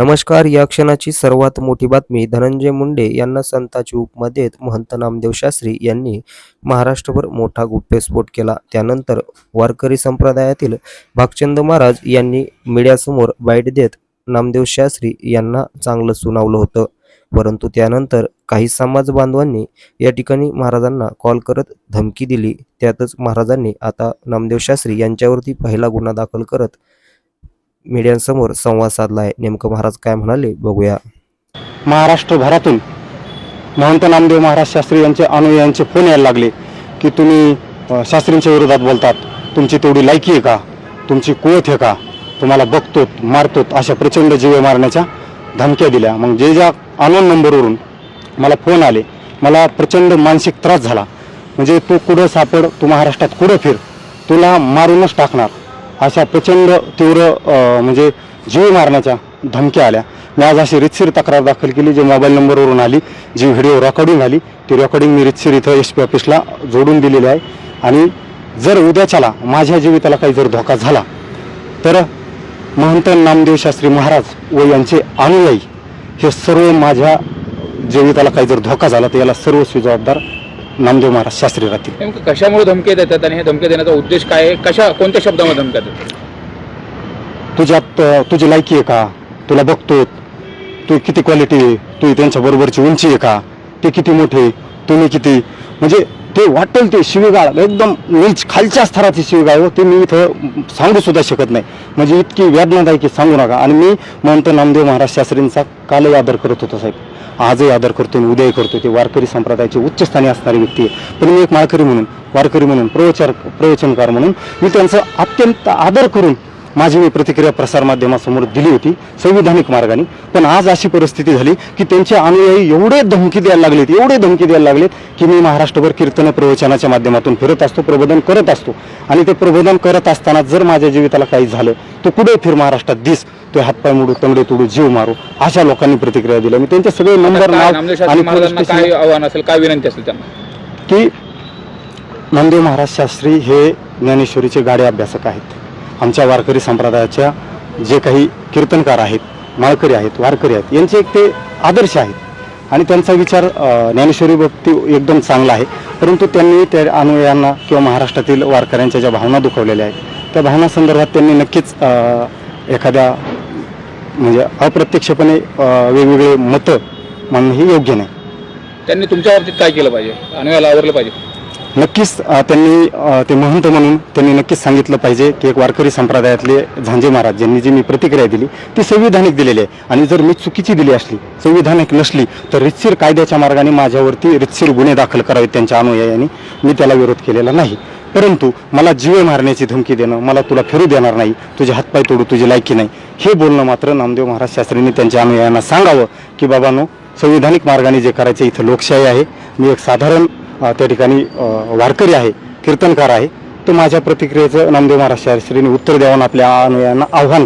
नमस्कार या क्षणाची सर्वात मोठी बातमी धनंजय मुंडे यांना संताची उपमा देत महंत नामदेव शास्त्री यांनी महाराष्ट्रभर मोठा गुप्तस्फोट केला. त्यानंतर वारकरी संप्रदायातील भागचंद महाराज यांनी मीडियासमोर बाईट देत नामदेव शास्त्री यांना चांगलं सुनावलं होतं. परंतु त्यानंतर काही समाज बांधवांनी या ठिकाणी महाराजांना कॉल करत धमकी दिली. त्यातच महाराजांनी आता नामदेव शास्त्री यांच्यावरती पहिला गुन्हा दाखल करत मीडियांसमोर संवाद साधला आहे नेमकं महाराज काय म्हणाले बघूया. महाराष्ट्रभरातून महंत नामदेव महाराज शास्त्री यांचे अनुयायांचे फोन यायला लागले की तुम्ही शास्त्रींच्या विरोधात बोलतात. तुमची तेवढी लायकी आहे का? तुमची कुवत आहे का? तुम्हाला बघतोत मारतोत अशा प्रचंड जीवे मारण्याच्या धमक्या दिल्या. मग जे ज्या अनोन नंबरवरून मला फोन आले मला प्रचंड मानसिक त्रास झाला. म्हणजे तू कुठं सापड तू महाराष्ट्रात कुठं फिर तुला मारूनच टाकणार. अशा प्रचंड तीव्र म्हणजे जीव मारण्याच्या धमक्या आल्या. मी आज अशी रितसीर तक्रार दाखल केली जे मोबाईल नंबरवरून आली जी व्हिडिओ रेकॉर्डिंग आली ती रेकॉर्डिंग मी रितसीर इथं एस पी ऑफिसला जोडून दिलेली आहे. आणि जर उद्याच्याला माझ्या जीविताला काही जर धोका झाला तर महंत नामदेव शास्त्री महाराज व यांचे अनुयायी हे सर्व माझ्या जीविताला काही जर धोका झाला तर याला सर्वस्वी जबाबदार नामदेव महाराज शास्त्री राहतील. नेमकं कशामुळे धमकी देतात आणि हे धमकी देण्याचा उद्देश काय आहे? कशा कोणत्या शब्दामध्ये धमक्या देतात? तुझ्यात अ, तुझी लायकी आहे का? तुला बघतो तू किती क्वालिटी आहे? तू त्यांच्या बरोबरची उंची आहे का? ते किती मोठे तुम्ही किती? म्हणजे ते वाटेल ते शिवीगाळ एकदम नीच खालच्या स्तराची शिवीगाळ हो. ते मी इथं सांगू सुद्धा शकत नाही. म्हणजे इतकी वेदनादायकी सांगू नका. आणि मी म्हणतो नामदेव महाराज शास्त्रींचा कालही आदर करत होतो साहेब. आजही आदर करतो आणि उद्याही करतो. ते वारकरी संप्रदायाचे उच्चस्थानी असणारी व्यक्ती आहे. पण मी एक माळकरी म्हणून वारकरी म्हणून प्रवचार प्रवचनकार म्हणून मी त्यांचा अत्यंत आदर करून माझी मी प्रतिक्रिया प्रसारमाध्यमासमोर दिली होती संविधानिक मार्गाने. पण आज अशी परिस्थिती झाली की त्यांचे अनुयायी एवढे धमकी द्यायला लागलेत एवढे धमकी द्यायला लागलेत की मी महाराष्ट्रभर कीर्तन प्रवचनाच्या माध्यमातून फिरत असतो प्रबोधन करत असतो. आणि ते प्रबोधन करत असताना जर माझ्या जीविताला काही झालं तर कुठे फिर महाराष्ट्रात दिस? तो हातपाय मोडू तंगडे तोडू जीव मारू अशा लोकांनी प्रतिक्रिया दिल्या मी त्यांचे सगळे नंबर नाव काय आव्हान असेल काय विनंती असेल त्यांना? की नामदेव महाराज शास्त्री हे ज्ञानेश्वरीचे गाडे अभ्यासक आहेत. आमच्या वारकरी संप्रदायाच्या जे काही कीर्तनकार आहेत माळकरी आहेत वारकरी आहेत यांचे एक ते आदर्श आहेत. आणि त्यांचा विचार ज्ञानेश्वरी भक्ती एकदम चांगला आहे. परंतु त्यांनी त्या अनुयायांना किंवा महाराष्ट्रातील वारकऱ्यांच्या ज्या भावना दुखवलेल्या आहेत त्या भावना संदर्भात त्यांनी नक्कीच एखाद्या म्हणजे अप्रत्यक्षपणे वेगवेगळे मतं मानणं हे योग्य नाही. त्यांनी तुमच्या बाबतीत काय केलं पाहिजे? अनुयाला आवरलं पाहिजे. नक्कीच त्यांनी ते महंत म्हणून त्यांनी नक्कीच सांगितलं पाहिजे की एक वारकरी संप्रदायातले झांजे महाराज ज्यांनी जी मी प्रतिक्रिया दिली ती संविधानिक दिलेली आहे. आणि जर मी चुकीची दिली असली संविधानिक नसली तर रितसीर कायद्याच्या मार्गाने माझ्यावरती रितसीर गुन्हे दाखल करावेत त्यांच्या अनुयायांनी. मी त्याला विरोध केलेला नाही. परंतु मला जीवे मारण्याची धमकी देणं मला तुला फिरू देणार नाही तुझे हातपाय तोडू तुझी लायकी नाही हे बोलणं मात्र नामदेव महाराज शास्त्रींनी त्यांच्या अनुयायांना सांगावं की बाबांनो संविधानिक मार्गाने जे करायचे इथं लोकशाही आहे. मी एक साधारण त्या ठिकाणी वारकरी आहे कीर्तनकार आहे. तर माझ्या प्रतिक्रियेचं नामदेव महाराज श्रीने उत्तर द्यावं आपल्या अनुयांना आव्हान